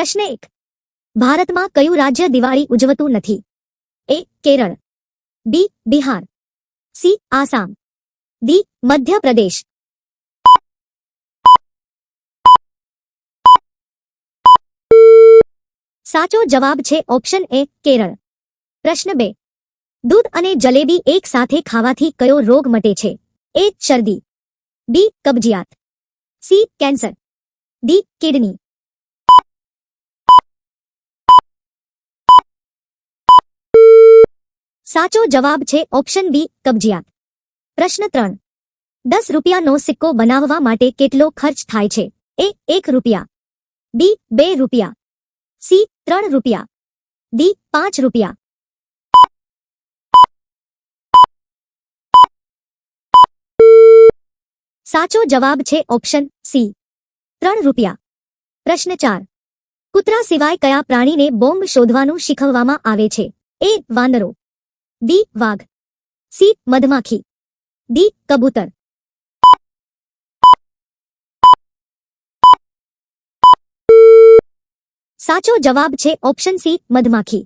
પ્રશ્ન એક. ભારતમાં કયું રાજ્ય દિવાળી ઉજવતું નથી? A, Kerala. B, Bihar. C, Assam. D, Madhya Pradesh. સાચો જવાબ છે ઓપ્શન એ, કેરળ. પ્રશ્ન બે. દૂધ અને જલેબી એક સાથે ખાવાથી કયો રોગ મટે છે? એ, શરદી. બી, કબજિયાત. C, cancer. D, kidney. સાચો જવાબ છે ઓપ્શન બી, કબજિયાત. પ્રશ્ન ત્રણ. દસ રૂપિયાનો સિક્કો બનાવવા માટે કેટલો ખર્ચ થાય છે? એ, એક રૂપિયા. બી, બે રૂપિયા. સી, ત્રણ રૂપિયા. ડી, પાંચ રૂપિયા. સાચો જવાબ છે ઓપ્શન સી, ત્રણ રૂપિયા. પ્રશ્ન ચાર. કૂતરા સિવાય કયા પ્રાણીને બોમ્બ શોધવાનું શીખવવામાં આવે છે? એ, વાંદરો. બી વાઘ સી મધમાખી ડી કબૂતર સાચો જવાબ છે ઓપ્શન સી મધમાખી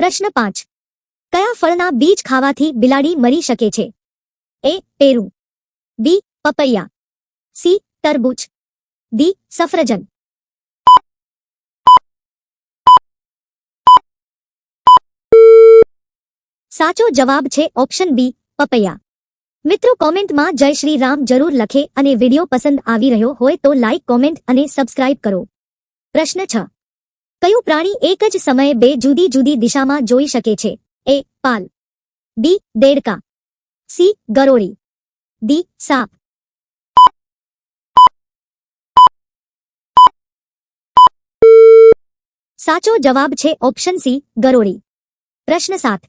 પ્રશ્ન પાંચ કયા ફળના બીજ ખાવાથી બિલાડી મરી શકે છે? એ પેરું. બી પપૈયા. સી તરબૂચ. ડી સફરજન. સાચો જવાબ છે ઓપ્શન બી, પપૈયા. મિત્રો કોમેન્ટમાં જય શ્રી રામ જરૂર લખે અને વીડિયો પસંદ આવી રહ્યો હોય તો લાઇક કોમેન્ટ અને સબસ્ક્રાઇબ કરો. પ્રશ્ન છ. કયું પ્રાણી એક જ સમયે બે જુદી જુદી દિશામાં જોઈ શકે છે? એ, પાલ. બી, દેડકા. સી, ગરોળી. ડી, સાપ. સાચો જવાબ છે ઓપ્શન સી, ગરોળી. પ્રશ્ન સાત.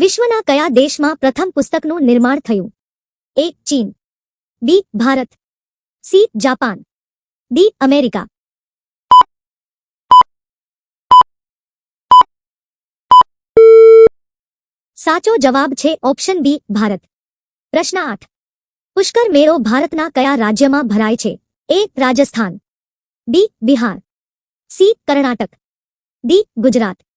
વિશ્વના કયા દેશમાં પ્રથમ પુસ્તકનું નિર્માણ થયું? એ, ચીન. B, Bharat. C, Japan. D, America. સાચો જવાબ છે ઓપ્શન બી, ભારત. પ્રશ્ન આઠ. પુષ્કર મેળો ભારતના કયા રાજ્યમાં ભરાય છે? A, Rajasthan. B, Bihar. C, Karnataka. D, Gujarat.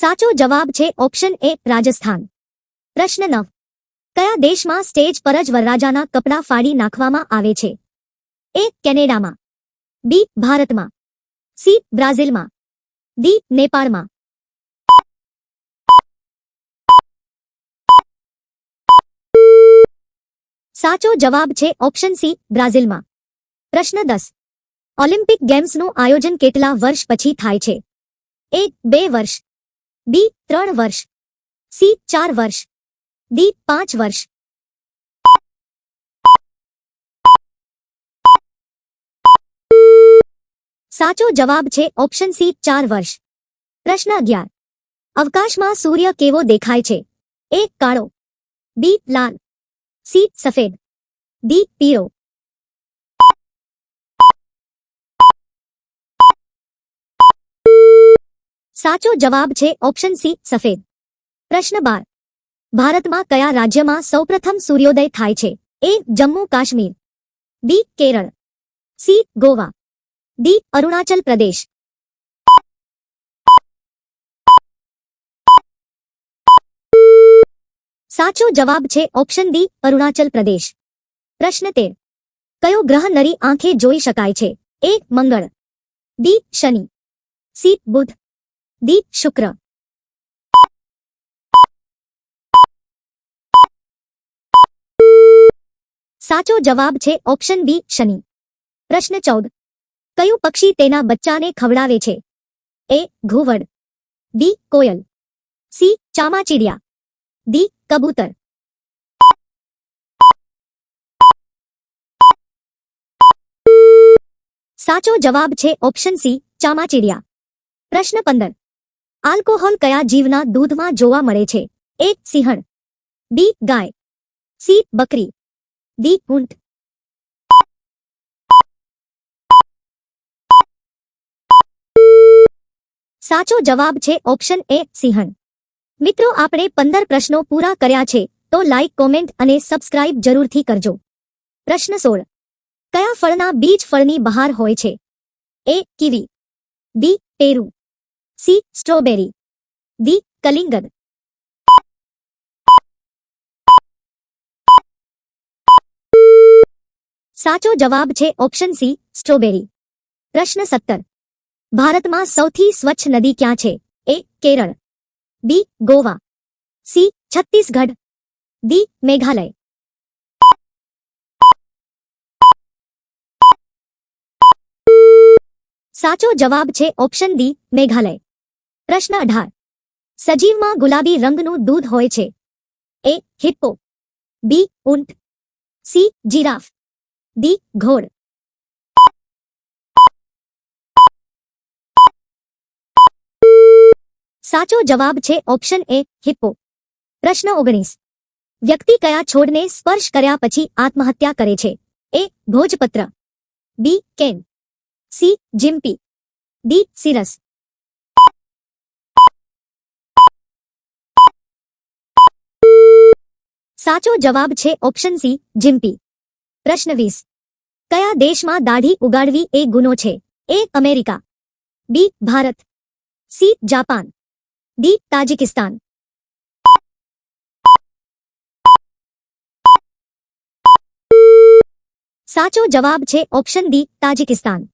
સાચો જવાબ છે ઓપ્શન એ રાજસ્થાન. પ્રશ્ન નવ. કયા દેશમાં સ્ટેજ પર જ વરરાજાના કપડાં ફાડી નાખવામાં આવે છે? એ કેનેડામાં, બી ભારતમાં, સી બ્રાઝિલમાં, ડી નેપાળમાં. સાચો જવાબ છે ઓપ્શન સી બ્રાઝિલમાં. પ્રશ્ન દસ. ઓલિમ્પિક ગેમ્સનું આયોજન કેટલા વર્ષ પછી થાય છે? એક, બે વર્ષ બી ત્રણ વર્ષ સી ચાર વર્ષ ડી પાંચ વર્ષ સાચો જવાબ છે ઓપ્શન સી ચાર વર્ષ પ્રશ્ન અગિયાર અવકાશમાં સૂર્ય કેવો દેખાય છે? એ કાળો બી લાલ સી સફેદ ડી પીળો સાચો જવાબ છે ઓપ્શન સી, સફેદ. પ્રશ્ન બાર. ભારતમાં કયા રાજ્યમાં સૌપ્રથમ સૂર્યોદય થાય છે? A, Jammu Kashmir. B, Kerala. C, Goa. D, Arunachal Pradesh. સાચો જવાબ છે ઓપ્શન ડી, અરુણાચલ પ્રદેશ. પ્રશ્ન તેર. કયો ગ્રહ નરી આંખે જોઈ શકાય છે? એ, મંગળ. બી, શનિ. સી, બુધ. ડી શુક્ર. સાચો જવાબ છે ઓપ્શન બી શનિ. પ્રશ્ન ચૌદ. કયું પક્ષી તેના બચ્ચાને ખવડાવે છે? એ ઘુવડ. બી કોયલ. સી ચામાચીડિયા. દી કબૂતર. સાચો જવાબ છે ઓપ્શન સી ચામાચીડિયા. પ્રશ્ન પંદર. આલ્કોહોલ કયા જીવના દૂધમાં જોવા મળે છે એ સિંહણ બી ગાય સી બકરી ડી ઊંટ સાચો જવાબ છે ઓપ્શન એ સિંહણ મિત્રો આપણે પંદર પ્રશ્નો પૂરા કર્યા છે તો લાઇક કોમેન્ટ અને સબસ્ક્રાઇબ જરૂરથી કરજો પ્રશ્ન સોળ કયા ફળના બીજ ફળની બહાર હોય છે એ કીવી બી પેરુ સી સ્ટ્રોબેરી ડી કલિંગદ સાચો જવાબ છે ઓપ્શન સી સ્ટ્રોબેરી પ્રશ્ન સત્તર ભારતમાં સૌથી સ્વચ્છ નદી ક્યાં છે A Kerala B Goa C Chhattisgarh D Meghalaya સાચો જવાબ છે ઓપ્શન ડી મેઘાલય પ્રશ્ન અઢાર. સજીવમાં ગુલાબી રંગનું દૂધ હોય છે. એ, હિપ્પો. બી, ઊંટ. C, giraffe. ડી ઘોડ સાચો જવાબ છે ઓપ્શન એ, હિપ્પો. પ્રશ્ન ઓગણીસ. વ્યક્તિ કયા છોડને સ્પર્શ કર્યા પછી આત્મહત્યા કરે છે? એ, ભોજપત્ર. બી, કેન. સી, જિમ્પી. ડી, સિરસ. સાચો જવાબ છે ઓપ્શન સી જીમ્પી પ્રશ્ન વીસ કયા દેશમાં દાઢી ઉગાડવી એ ગુનો છે A America B Bharat C Japan D Tajikistan સાચો જવાબ છે ઓપ્શન ડી તાજિકિસ્તાન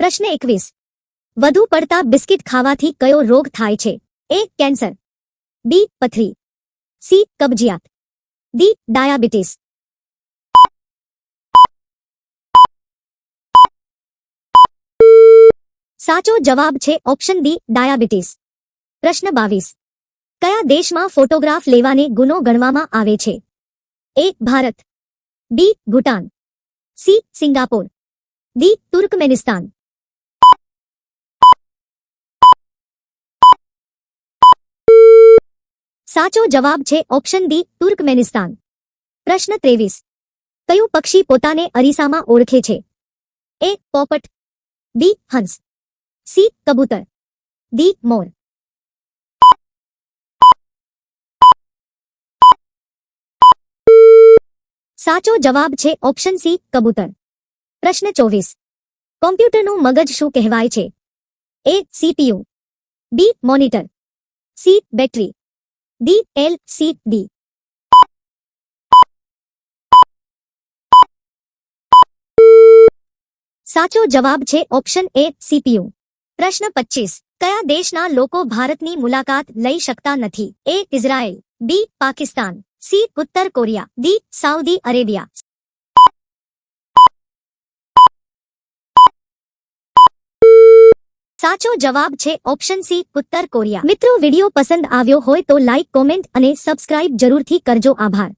પ્રશ્ન એકવીસ વધુ પડતા બિસ્કિટ ખાવાથી કયો રોગ થાય છે એ કેન્સર બી પથરી સી કબજિયાત ડી diabetes. સાચો જવાબ છે ઓપ્શન ડી ડાયાબિટીસ પ્રશ્ન બાવીસ. કયા દેશમાં ફોટોગ્રાફ લેવાને ગુનો ગણવામાં આવે છે? A Bharat. B Bhutan. C Singapore. D Turkmenistan. સાચો જવાબ છે ઓપ્શન ડી, તુર્કમેનિસ્તાન. પ્રશ્ન ત્રેવીસ. કયું પક્ષી પોતાને અરીસામાં ઓળખે છે? એ, પોપટ. બી, હંસ. સી, કબૂતર. ડી, મોર. સાચો જવાબ છે ઓપ્શન સી, કબૂતર. પ્રશ્ન ચોવીસ. કોમ્પ્યુટરનું મગજ શું કહેવાય છે? A, CPU. B, monitor. C, battery. D L C D સાચો જવાબ છે ઓપ્શન એ સીપીયુ પ્રશ્ન પચીસ કયા દેશના લોકો ભારતની મુલાકાત લઈ શકતા નથી A Israel B Pakistan C ઉત્તર કોરિયા ડી સાઉદી અરેબિયા સાચો જવાબ છે ઓપ્શન સી, ઉત્તર કોરિયા. મિત્રો, વીડિયો પસંદ આવ્યો હોય તો લાઈક, કોમેન્ટ અને સબસ્ક્રાઇબ જરૂરથી કરજો. આભાર.